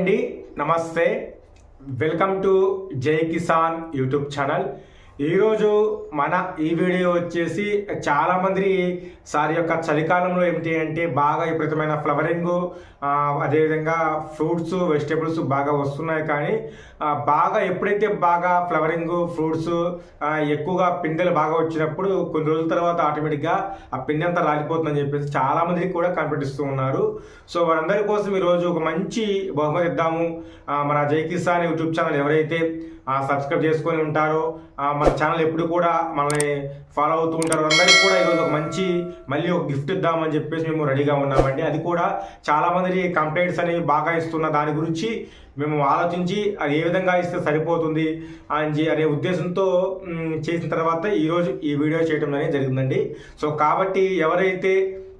అండి నమస్తే. Welcome to జై కిసాన్ యూట్యూబ్ ఛానల్. ఈరోజు మన ఈ వీడియో వచ్చేసి చాలామంది సారి యొక్క చలికాలంలో ఏమిటి అంటే బాగా విపరీతమైన ఫ్లవరింగ్ అదేవిధంగా ఫ్రూట్స్ వెజిటేబుల్స్ బాగా వస్తున్నాయి. కానీ బాగా ఎప్పుడైతే బాగా ఫ్లవరింగ్ ఫ్రూట్స్ ఎక్కువగా పిందెలు బాగా వచ్చినప్పుడు కొన్ని రోజుల తర్వాత ఆటోమేటిక్గా ఆ పిండి అంతా రాలిపోతుందని చెప్పేసి చాలామందికి కూడా కనిపెట్టిస్తూ ఉన్నారు. సో వారందరి కోసం ఈరోజు ఒక మంచి బహుమతి ఇద్దాము. మన జై కిసాన్ యూట్యూబ్ ఛానల్ ఎవరైతే సబ్స్క్రైబ్ చేసుకొని ఉంటారో. మన ఛానల్ ఎప్పుడు కూడా మనల్ని ఫాలో అవుతూ ఉంటారు. అందరికీ కూడా ఈరోజు ఒక మంచి మళ్ళీ ఒక గిఫ్ట్ ఇద్దామని చెప్పేసి మేము రెడీగా ఉన్నామండి. అది కూడా చాలామంది కంప్లైంట్స్ అనేవి బాగా ఇస్తున్న దాని గురించి మేము ఆలోచించి అది ఏ విధంగా ఇస్తే సరిపోతుంది అని అనే ఉద్దేశంతో చేసిన తర్వాత ఈరోజు ఈ వీడియో చేయడం అనేది జరిగిందండి. సో కాబట్టి ఎవరైతే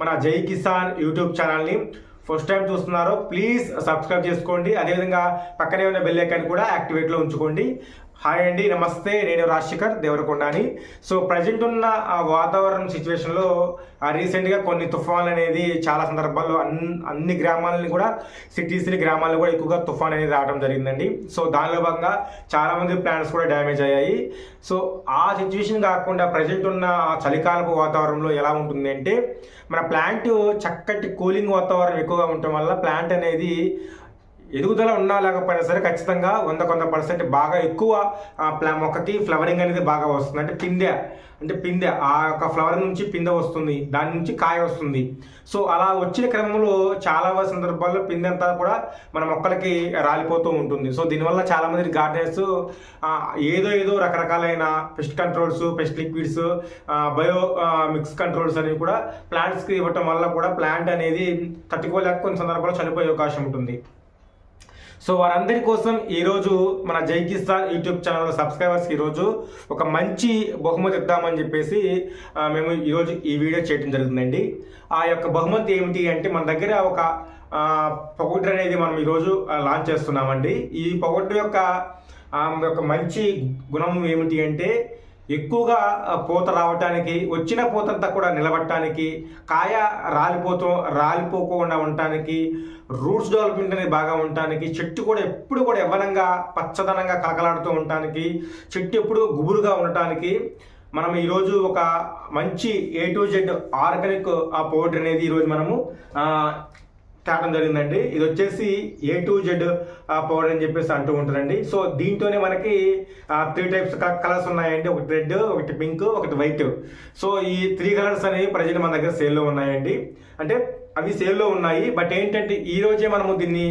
మన జై కిసాన్ యూట్యూబ్ ఛానల్ని ఫస్ట్ టైం చూస్తున్నారో ప్లీజ్ సబ్స్క్రైబ్ చేసుకోండి. అదేవిధంగా పక్కనే ఉన్న బెల్ ఐకాన్ కూడా యాక్టివేట్లో ఉంచుకోండి. హాయ్ అండి నమస్తే. నేను రాజశేఖర్ దేవరకొండని. సో ప్రజెంట్ ఉన్న ఆ వాతావరణం సిచ్యువేషన్లో రీసెంట్గా కొన్ని తుఫాన్లు అనేది చాలా సందర్భాల్లో అన్ని అన్ని గ్రామాలని కూడా సిటీస్ని గ్రామాలను కూడా ఎక్కువగా తుఫాన్ అనేది రావడం జరిగిందండి. సో దానిలో భాగంగా చాలామంది ప్లాంట్స్ కూడా డ్యామేజ్ అయ్యాయి. సో ఆ సిచ్యువేషన్ కాకుండా ప్రజెంట్ ఉన్న చలికాలపు వాతావరణంలో ఎలా ఉంటుంది అంటే మన ప్లాంట్ చక్కటి కూలింగ్ వాతావరణం ఎక్కువగా ఉండటం వల్ల ప్లాంట్ అనేది ఎదుగుదల ఉన్నా లేకపోయినా సరే ఖచ్చితంగా వంద కొంత పర్సెంట్ బాగా ఎక్కువ ప్లా మొక్కకి ఫ్లవరింగ్ అనేది బాగా వస్తుంది. అంటే పిందె అంటే పిందె ఆ యొక్క ఫ్లవర్ నుంచి పిందె వస్తుంది. దాని నుంచి కాయ వస్తుంది. సో అలా వచ్చిన క్రమంలో చాలా సందర్భాల్లో పిందె అంతా కూడా మన మొక్కలకి రాలిపోతూ ఉంటుంది. సో దీనివల్ల చాలామంది గార్డెన్స్ ఏదో ఏదో రకరకాలైన pest controls pest liquids bio mix controls అనేవి కూడా ప్లాంట్స్కి ఇవ్వటం వల్ల కూడా ప్లాంట్ అనేది తట్టుకోలేక కొన్ని సందర్భాల్లో చనిపోయే అవకాశం ఉంటుంది. సో వారందరి కోసం ఈరోజు మన జై కిస్తాన్ యూట్యూబ్ ఛానల్ సబ్స్క్రైబర్స్ ఈరోజు ఒక మంచి బహుమతి ఇద్దామని చెప్పేసి మేము ఈరోజు ఈ వీడియో చేయడం జరుగుతుందండి. ఆ యొక్క బహుమతి ఏమిటి అంటే మన దగ్గర ఒక పొగొట్టు అనేది మనం ఈరోజు లాంచ్ చేస్తున్నామండి. ఈ పొగొట్టు యొక్క యొక్క మంచి గుణం ఏమిటి అంటే ఎక్కువగా పూత రావటానికి వచ్చిన పూతంతా కూడా నిలబడటానికి కాయ రాలిపోతూ రాలిపోకుండా ఉండటానికి రూట్స్ డెవలప్మెంట్ అనేది బాగా ఉండటానికి చెట్టు కూడా ఎప్పుడు కూడా యవ్వనంగా పచ్చదనంగా కలకలాడుతూ ఉండటానికి చెట్టు ఎప్పుడు గుబురుగా ఉండటానికి మనం ఈరోజు ఒక మంచి ఏ టు జెడ్ ఆర్గానిక్ ఆ పౌడర్ అనేది ఈరోజు మనము తేవడం జరిగిందండి. ఇది వచ్చేసి ఏ టు జెడ్ పౌడర్ అని చెప్పేసి అంటూ ఉంటారండి సో దీంతోనే మనకి త్రీ టైప్స్ కలర్స్ ఉన్నాయండి. ఒకటి రెడ్ ఒకటి పింక్ ఒకటి వైట్ సో ఈ త్రీ కలర్స్ అనేవి ప్రజెంట్ మన దగ్గర సేల్లో ఉన్నాయండి. అంటే అవి సేల్లో ఉన్నాయి. బట్ ఏంటంటే ఈ రోజే మనము దీన్ని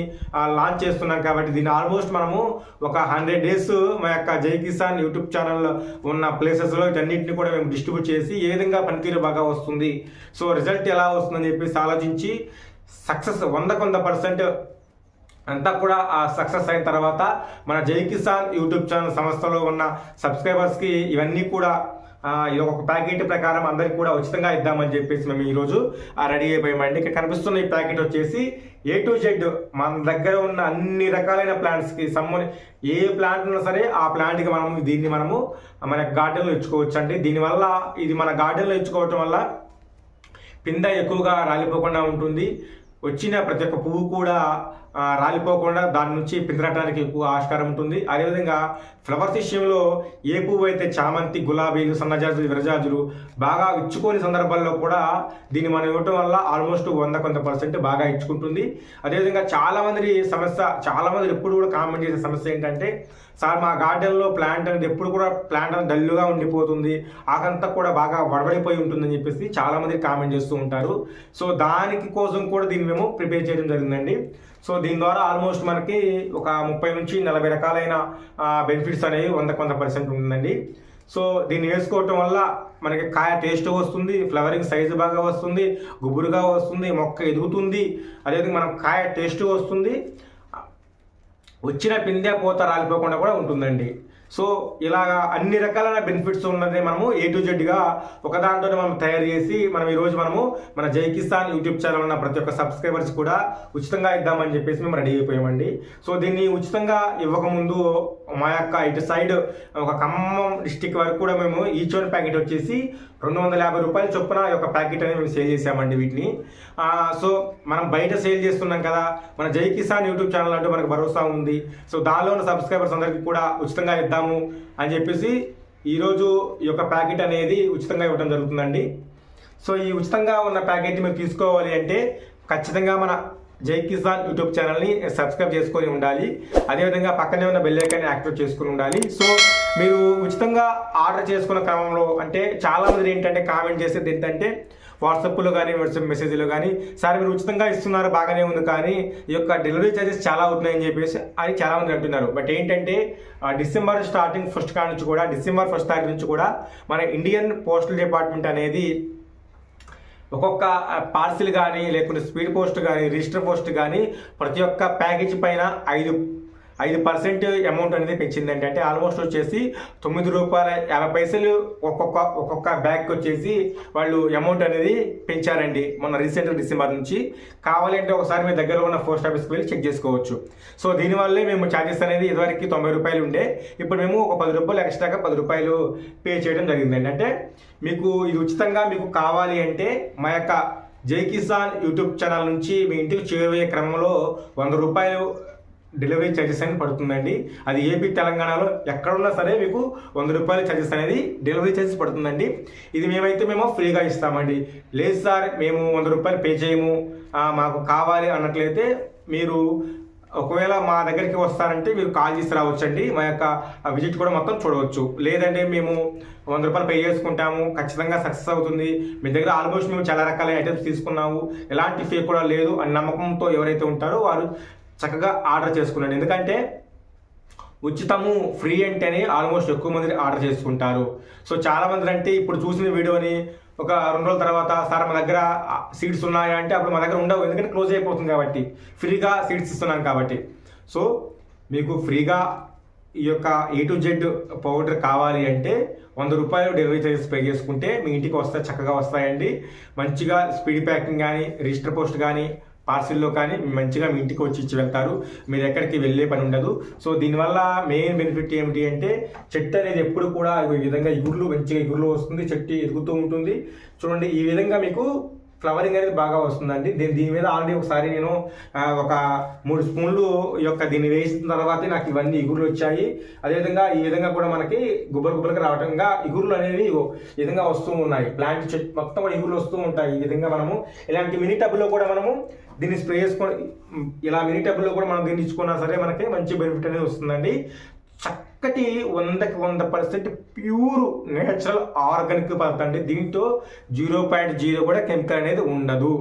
లాంచ్ చేస్తున్నాం కాబట్టి దీన్ని ఆల్మోస్ట్ మనము ఒక హండ్రెడ్ డేస్ మా యొక్క జై కిసాన్ యూట్యూబ్ ఛానల్ ఉన్న ప్లేసెస్లో ఇటన్నింటిని కూడా మేము డిస్ట్రిబ్యూట్ చేసి ఏ విధంగా పనితీరు బాగా వస్తుంది. సో రిజల్ట్ ఎలా వస్తుందని చెప్పేసి ఆలోచించి సక్సెస్ వందకు వంద పర్సెంట్ అంతా కూడా ఆ సక్సెస్ అయిన తర్వాత మన జై కిసాన్ యూట్యూబ్ ఛానల్ సంస్థలో ఉన్న సబ్స్క్రైబర్స్కి ఇవన్నీ కూడా ఇది ఒక ప్యాకెట్ ప్రకారం అందరికి కూడా ఉచితంగా ఇద్దామని చెప్పేసి మేము ఈరోజు రెడీ అయిపోయామండి. ఇక్కడ కనిపిస్తున్న ఈ ప్యాకెట్ వచ్చేసి ఏ టు జెడ్ మన దగ్గర ఉన్న అన్ని రకాలైన ప్లాంట్స్కి సమ్ము ఏ ప్లాంట్ ఉన్నా సరే ఆ ప్లాంట్కి మనము దీన్ని మనము మన గార్డెన్లో ఇచ్చుకోవచ్చు అండి దీనివల్ల ఇది మన గార్డెన్లో ఇచ్చుకోవటం వల్ల పింద ఎక్కువగా రాలిపోకుండా ఉంటుంది. వచ్చిన ప్రతి ఒక్క పువ్వు కూడా రాలిపోకుండా దాని నుంచి పిందరటానికి ఎక్కువ ఆస్కారం ఉంటుంది. అదేవిధంగా ఫ్లవర్స్ విషయంలో ఏ పువ్వు అయితే చామంతి గులాబీలు సన్నజాజులు విరజాజులు బాగా ఇచ్చుకోని సందర్భాల్లో కూడా దీన్ని మనం ఇవ్వటం వల్ల ఆల్మోస్ట్ వంద కొంత పర్సెంట్ బాగా ఇచ్చుకుంటుంది. అదేవిధంగా చాలామంది సమస్య చాలామంది ఎప్పుడు కూడా కామెంట్ చేసే సమస్య ఏంటంటే సార్ మా గార్డెన్లో ప్లాంట్ అనేది ఎప్పుడు కూడా ప్లాంట్ అనేది డల్లుగా ఉండిపోతుంది. ఆకంతా కూడా బాగా వడవడిపోయి ఉంటుందని చెప్పేసి చాలామంది కామెంట్ చేస్తూ ఉంటారు. సో దానికి కోసం కూడా దీన్ని మేము ప్రిపేర్ చేయడం జరిగిందండి. సో దీని ద్వారా ఆల్మోస్ట్ మనకి ఒక ముప్పై నుంచి నలభై రకాలైన బెనిఫిట్స్ అనేవి వంద కొంత పర్సెంట్ ఉంటుందండి. సో దీన్ని వేసుకోవటం వల్ల మనకి కాయ టేస్ట్ వస్తుంది ఫ్లవరింగ్ సైజు బాగా వస్తుంది గుబురుగా వస్తుంది మొక్క ఎదుగుతుంది. అదేవిధంగా మనం కాయ టేస్ట్ వస్తుంది. వచ్చిన పిందె పోత రాలిపోకుండా కూడా ఉంటుందండి. సో ఇలాగా అన్ని రకాలైన బెనిఫిట్స్ ఉన్నది మనము ఏ టు జెడ్గా ఒక దాంట్లోనే మనం తయారు చేసి మనం ఈరోజు మనము మన జై కిసాన్ యూట్యూబ్ ఛానల్ ఉన్న ప్రతి ఒక్క సబ్స్క్రైబర్స్ కూడా ఉచితంగా ఇద్దామని చెప్పేసి మేము రెడీ అయిపోయామండి. సో దీన్ని ఉచితంగా ఇవ్వకముందు మా యొక్క ఇటు సైడ్ ఒక ఖమ్మం డిస్టిక్ వరకు కూడా మేము ఈచ్ వన్ ప్యాకెట్ వచ్చేసి రెండు వందల యాభై రూపాయల చొప్పున ఈ యొక్క ప్యాకెట్ అనేది మేము సేల్ చేసామండి వీటిని. సో మనం బయట సేల్ చేస్తున్నాం కదా మన జై కిసాన్ యూట్యూబ్ ఛానల్ అంటూ మనకు భరోసా ఉంది. సో దానిలో ఉన్న సబ్స్క్రైబర్స్ అందరికీ కూడా ఉచితంగా ఇద్దాము అని చెప్పేసి ఈరోజు ఈ యొక్క ప్యాకెట్ అనేది ఉచితంగా ఇవ్వడం జరుగుతుందండి. సో ఈ ఉచితంగా ఉన్న ప్యాకెట్ మీరు తీసుకోవాలి అంటే ఖచ్చితంగా మన జై కిసాన్ యూట్యూబ్ ఛానల్ని సబ్స్క్రైబ్ చేసుకొని ఉండాలి. అదేవిధంగా పక్కనే ఉన్న బెల్లైకాన్ని యాక్టివేట్ చేసుకుని ఉండాలి. సో మీరు ఉచితంగా ఆర్డర్ చేసుకున్న క్రమంలో అంటే చాలా మంది ఏంటంటే కామెంట్ చేసేది ఏంటంటే వాట్సాప్లో కానీ వాట్సాప్ మెసేజ్లో కానీ సార్ మీరు ఉచితంగా ఇస్తున్నారు బాగానే ఉంది కానీ ఈ యొక్క డెలివరీ ఛార్జెస్ చాలా అవుతున్నాయని చెప్పేసి అని చాలా మంది అంటున్నారు. బట్ ఏంటంటే డిసెంబర్ స్టార్టింగ్ ఫస్ట్ కాడ నుంచి కూడా డిసెంబర్ ఫస్ట్ తారీఖు నుంచి కూడా మన ఇండియన్ పోస్టల్ డిపార్ట్మెంట్ అనేది ఒక్కొక్క పార్సిల్ కానీ లేకుంటే స్పీడ్ పోస్ట్ కానీ రిజిస్టర్ పోస్ట్ కానీ ప్రతి ఒక్క ప్యాకేజ్ పైన ఐదు ఐదు పర్సెంట్ అమౌంట్ అనేది పెంచింది అంటే ఆల్మోస్ట్ వచ్చేసి తొమ్మిది రూపాయల యాభై పైసలు ఒక్కొక్క ఒక్కొక్క బ్యాగ్కి వచ్చేసి వాళ్ళు అమౌంట్ అనేది పెంచారండి మొన్న రీసెంట్ డిసెంబర్ నుంచి. కావాలంటే ఒకసారి మీ దగ్గర ఉన్న పోస్ట్ ఆఫీస్కి వెళ్ళి చెక్ చేసుకోవచ్చు. సో దీనివల్లే మేము ఛార్జెస్ అనేది ఇదివరకు తొంభై రూపాయలు ఉండే. ఇప్పుడు మేము ఒక పది రూపాయలు ఎక్స్ట్రాగా పది రూపాయలు పే చేయడం జరిగిందండి. అంటే మీకు ఇది ఉచితంగా మీకు కావాలి అంటే మా యొక్క జై కిసాన్ యూట్యూబ్ ఛానల్ నుంచి మీ ఇంటికి చేరువయ్యే క్రమంలో వంద రూపాయలు డెలివరీ ఛార్జెస్ అనేది పడుతుందండి. అది ఏపీ తెలంగాణలో ఎక్కడున్నా సరే మీకు వంద రూపాయల ఛార్జెస్ అనేది డెలివరీ ఛార్జెస్ పడుతుందండి. ఇది మేమైతే మేము ఫ్రీగా ఇస్తామండి. లేదు సార్ మేము వంద రూపాయలు పే చేయము. మాకు కావాలి అన్నట్లయితే మీరు ఒకవేళ మా దగ్గరికి వస్తారంటే మీరు కాల్ చేసి రావచ్చండి. మా యొక్క విజిట్ కూడా మొత్తం చూడవచ్చు. లేదంటే మేము వంద రూపాయలు పే చేసుకుంటాము. ఖచ్చితంగా సక్సెస్ అవుతుంది. మీ దగ్గర ఆల్మోస్ట్ మేము చాలా రకాల ఐటమ్స్ తీసుకున్నాము. ఎలాంటి ఫేక్ కూడా లేదు. అని నమ్మకంతో ఎవరైతే ఉంటారో వారు చక్కగా ఆర్డర్ చేసుకున్నాను. ఎందుకంటే ఉచితము ఫ్రీ అంటేనే ఆల్మోస్ట్ ఎక్కువ మంది ఆర్డర్ చేసుకుంటారు. సో చాలా మంది అంటే ఇప్పుడు చూసిన వీడియోని ఒక రెండు రోజుల తర్వాత సార్ మా దగ్గర సీట్స్ ఉన్నాయా? అంటే అప్పుడు మా దగ్గర ఉండవు. ఎందుకంటే క్లోజ్ అయిపోతుంది కాబట్టి. ఫ్రీగా సీట్స్ ఇస్తున్నాం కాబట్టి. సో మీకు ఫ్రీగా ఈ యొక్క ఏ టు జెడ్ పౌడర్ కావాలి అంటే వంద రూపాయలు డెలివరీ చార్జెస్ పే చేసుకుంటే మీ ఇంటికి వస్తే చక్కగా వస్తాయండి. మంచిగా స్పీడ్ ప్యాకింగ్ కానీ రిజిస్టర్ పోస్ట్ కానీ పార్సిల్లో కానీ మంచిగా మీ ఇంటికి వచ్చి ఇచ్చి వెళ్తారు. మీరు ఎక్కడికి వెళ్ళే పని ఉండదు. సో దీనివల్ల మెయిన్ బెనిఫిట్ ఏమిటి అంటే చెట్టు అనేది ఎప్పుడు కూడా ఈ విధంగా ఇగుర్లు మంచిగా ఇగుర్లు వస్తుంది. చెట్టు ఎదుగుతూ ఉంటుంది. చూడండి ఈ విధంగా మీకు ఫ్లవరింగ్ అనేది బాగా వస్తుందండి. దీని దీని మీద ఆల్రెడీ ఒకసారి నేను ఒక మూడు స్పూన్లు యొక్క దీన్ని వేసిన తర్వాతే నాకు ఇవన్నీ ఇగురులు వచ్చాయి. అదేవిధంగా ఈ విధంగా కూడా మనకి గుబ్బలు గుబ్బలకి రావటంగా ఇగురులు అనేవి ఈ విధంగా వస్తూ ఉన్నాయి. ప్లాంట్ చెట్టు మొత్తం కూడా ఇగురులు వస్తూ ఉంటాయి ఈ విధంగా మనము. ఇలాంటి మినీ టబ్లో కూడా మనము దీన్ని స్ప్రే చేసుకొని ఇలా మినీ టబ్లో కూడా మనం దీన్ని ఇచ్చుకున్నా సరే మనకి మంచి బెనిఫిట్ అనేది వస్తుందండి. చక్కటి వందకి వంద పర్సెంట్ ప్యూర్ నేచురల్ ఆర్గానిక్ పదార్థం అండి. దీంతో జీరో పాయింట్ జీరో కూడా కెమికల్ అనేది ఉండదు.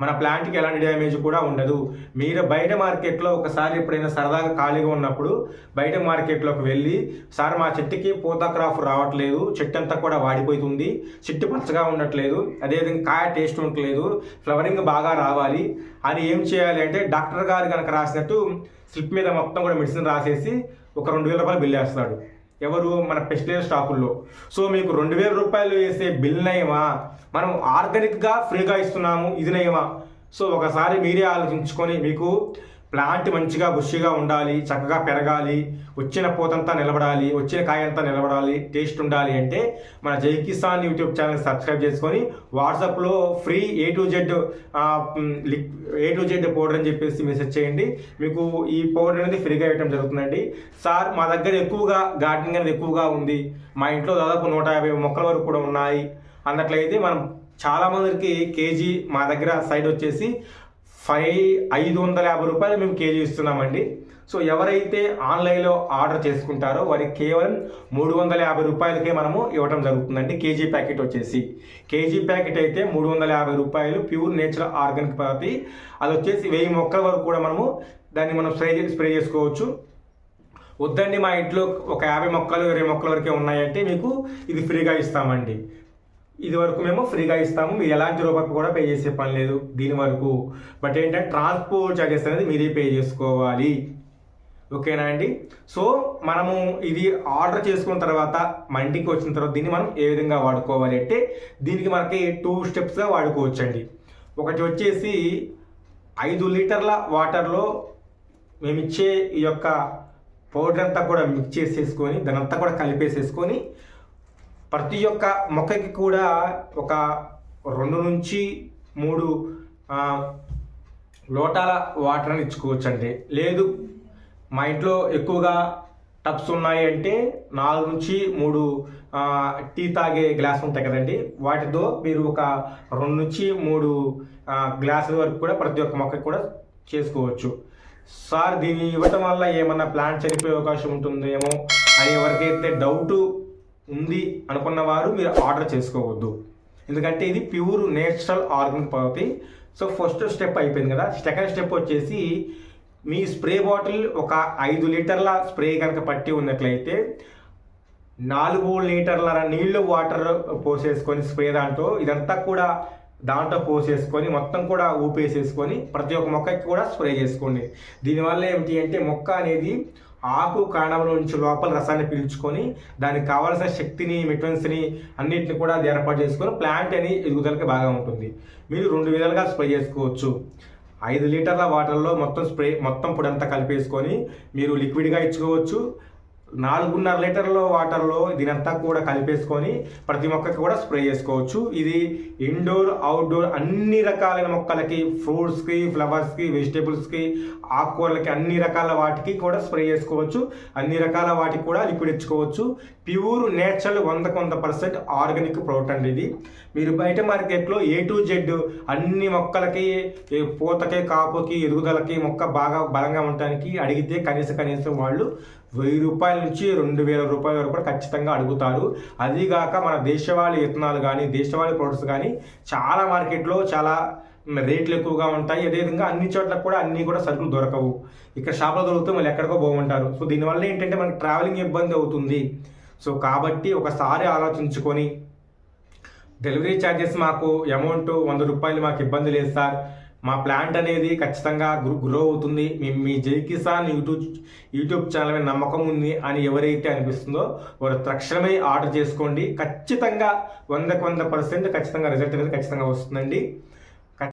మన ప్లాంట్కి ఎలాంటి డ్యామేజ్ కూడా ఉండదు. మీరు బయట మార్కెట్లో ఒకసారి ఎప్పుడైనా సరదాగా ఖాళీగా ఉన్నప్పుడు బయట మార్కెట్లోకి వెళ్ళి సార్ మా చెట్టుకి పూత క్రాఫ్ రావట్లేదు చెట్టు అంతా కూడా వాడిపోతుంది చెట్టు పచ్చగా ఉండట్లేదు అదేవిధంగా కాయ టేస్ట్ ఉండట్లేదు ఫ్లవరింగ్ బాగా రావాలి అని ఏం చేయాలి అంటే డాక్టర్ గారు కనుక రాసినట్టు స్లిప్ మీద మొత్తం కూడా మెడిసిన్ రాసేసి ఒక రెండు వేల రూపాయలు బిల్ వేస్తాడు ఎవరు? మన పెస్టిసైడ్ స్టాకుల్లో సో మీకు రెండు వేల రూపాయలు వేసే బిల్ నయమా? మనం ఆర్గానిక్గా ఫ్రీగా ఇస్తున్నాము ఇది నయమా? సో ఒకసారి మీరే ఆలోచించుకొని మీకు ప్లాంట్ మంచిగా బుషిగా ఉండాలి చక్కగా పెరగాలి వచ్చిన పూతంతా నిలబడాలి వచ్చిన కాయ అంతా నిలబడాలి టేస్ట్ ఉండాలి అంటే మన Jai Kisan YouTube channel subscribe చేసుకొని వాట్సాప్లో free A to Z A to Z powder అని చెప్పేసి మెసేజ్ చేయండి. మీకు ఈ పౌడర్ అనేది ఫ్రీగా ఇవ్వడం జరుగుతుందండి. సార్ మా దగ్గర ఎక్కువగా గార్డెనింగ్ అనేది ఎక్కువగా ఉంది. మా ఇంట్లో దాదాపు నూట యాభై మొక్కల వరకు కూడా ఉన్నాయి. అన్నట్లయితే మనం చాలా మందికి కేజీ మా దగ్గర సైడ్ వచ్చేసి ఫైవ్ ఐదు వందల యాభై రూపాయలు మేము కేజీ ఇస్తున్నామండి. సో ఎవరైతే ఆన్లైన్లో ఆర్డర్ చేసుకుంటారో వారికి కేవలం మూడు వందల యాభై రూపాయలకే మనము ఇవ్వడం జరుగుతుందండి కేజీ ప్యాకెట్ వచ్చేసి. కేజీ ప్యాకెట్ అయితే మూడు వందల యాభై రూపాయలు ప్యూర్ నేచురల్ ఆర్గానిక్ పద్ధతి. అది వచ్చేసి వెయ్యి మొక్కల వరకు కూడా మనము దాన్ని మనం స్ప్రే స్ప్రే చేసుకోవచ్చు. వద్దండి మా ఇంట్లో ఒక యాభై మొక్కలు ఇరవై మొక్కల వరకే ఉన్నాయంటే మీకు ఇది ఫ్రీగా ఇస్తామండి. ఇది వరకు మేము ఫ్రీగా ఇస్తాము మీరు ఎలాంటి రూపాయి కూడా పే చేసే పని లేదు దీని వరకు. బట్ ఏంటంటే ట్రాన్స్పోర్ట్ చార్జెస్ అనేది మీరే పే చేసుకోవాలి. ఓకేనా అండి? సో మనము ఇది ఆర్డర్ చేసుకున్న తర్వాత మన ఇంటికి వచ్చిన తర్వాత దీన్ని మనం ఏ విధంగా వాడుకోవాలి అంటే దీనికి మనకి టూ స్టెప్స్గా వాడుకోవచ్చండి. ఒకటి వచ్చేసి ఐదు లీటర్ల వాటర్లో మేము ఇచ్చే ఈ యొక్క పౌడర్ అంతా కూడా మిక్స్ చేసేసుకొని దాని అంతా కూడా కలిపేసేసుకొని ప్రతి ఒక్క మొక్కకి కూడా ఒక రెండు నుంచి మూడు లోటాల వాటర్ అని ఇచ్చుకోవచ్చండి. లేదు మా ఇంట్లో ఎక్కువగా టబ్స్ ఉన్నాయి అంటే నాలుగు నుంచి మూడు టీ తాగే గ్లాస్ ఉంటాయి కదండి. వాటితో మీరు ఒక రెండు నుంచి మూడు గ్లాసుల వరకు కూడా ప్రతి ఒక్క మొక్కకి కూడా చేసుకోవచ్చు. సార్ దీన్ని ఇవ్వటం వల్ల ఏమన్నా ప్లాంట్ చనిపోయే అవకాశం ఉంటుందేమో అని ఎవరికైతే డౌటు ఉంది అనుకున్న వారు మీరు ఆర్డర్ చేసుకోవద్దు. ఎందుకంటే ఇది ప్యూర్ నేచురల్ ఆర్గానిక్ పద్ధతి. సో ఫస్ట్ స్టెప్ అయిపోయింది కదా. సెకండ్ స్టెప్ వచ్చేసి మీ స్ప్రే బాటిల్ ఒక ఐదు లీటర్ల స్ప్రే కనుక పట్టి ఉన్నట్లయితే నాలుగు లీటర్ల నీళ్ళు వాటర్ పోసేసుకొని స్ప్రే దాంట్లో ఇదంతా కూడా దాంట్లో పోసేసుకొని మొత్తం కూడా ఊపేసేసుకొని ప్రతి ఒక్క మొక్కకి కూడా స్ప్రే చేసుకోండి. దీనివల్ల ఏమిటి అంటే మొక్క అనేది ఆకు కాండంలో నుంచి లోపల రసాన్ని పీల్చుకొని దానికి కావాల్సిన శక్తిని మెటన్స్ని అన్నిటిని కూడా అది ఏర్పాటు చేసుకొని ప్లాంట్ అని ఎదుగుదలకి బాగా ఉంటుంది. మీరు రెండు విధాలుగా స్ప్రే చేసుకోవచ్చు. ఐదు లీటర్ల వాటర్లో మొత్తం స్ప్రే మొత్తం పొడంతా కలిపేసుకొని మీరు లిక్విడ్గా ఇచ్చుకోవచ్చు. నాలుగున్నర లీటర్ల వాటర్లో దీనంతా కూడా కలిపేసుకొని ప్రతి మొక్కకి కూడా స్ప్రే చేసుకోవచ్చు. ఇది ఇండోర్ అవుట్డోర్ అన్ని రకాలైన మొక్కలకి ఫ్రూట్స్కి ఫ్లవర్స్కి వెజిటేబుల్స్కి ఆకుకూరలకి అన్ని రకాల వాటికి కూడా స్ప్రే చేసుకోవచ్చు. అన్ని రకాల వాటికి కూడా లిక్విడ్ ఇచ్చుకోవచ్చు. ప్యూర్ నేచురల్ వందకు వంద పర్సెంట్ ఆర్గానిక్ ప్రోడక్ట్ అండి ఇది. మీరు బయట మార్కెట్లో ఏ టు జెడ్ అన్ని మొక్కలకి పూతకి కాపుకి ఎదుగుదలకి మొక్క బాగా బలంగా ఉండటానికి అడిగితే కనీస కనీసం వాళ్ళు వెయ్యి రూపాయల నుంచి రెండు వేల రూపాయల వరకు కూడా ఖచ్చితంగా అడుగుతారు. అదిగాక మన దేశవాళీ విత్తనాలు కానీ దేశవాళీ ప్రొడక్ట్స్ కానీ చాలా మార్కెట్లో చాలా రేట్లు ఎక్కువగా ఉంటాయి. అదేవిధంగా అన్ని చోట్ల కూడా అన్ని కూడా సరుకులు దొరకవు. ఇక్కడ షాప్లో దొరుకుతూ మళ్ళీ ఎక్కడికో బాగుంటారు సో దీనివల్ల ఏంటంటే మనకి ట్రావెలింగ్ ఇబ్బంది అవుతుంది. సో కాబట్టి ఒకసారి ఆలోచించుకొని డెలివరీ ఛార్జెస్ మాకు అమౌంట్ వంద రూపాయలు మాకు ఇబ్బంది లేదు సార్. మా ప్లాంట్ అనేది ఖచ్చితంగా గ్రో అవుతుంది. మీ- మీ జై కిసాన్ యూట్యూబ్ యూట్యూబ్ ఛానల్ మీద నమ్మకం ఉంది అని ఎవరైతే అనిపిస్తుందో వారు తక్షణమే ఆర్డర్ చేసుకోండి. ఖచ్చితంగా వందకు వంద పర్సెంట్ ఖచ్చితంగా రిజల్ట్ అనేది ఖచ్చితంగా వస్తుందండి.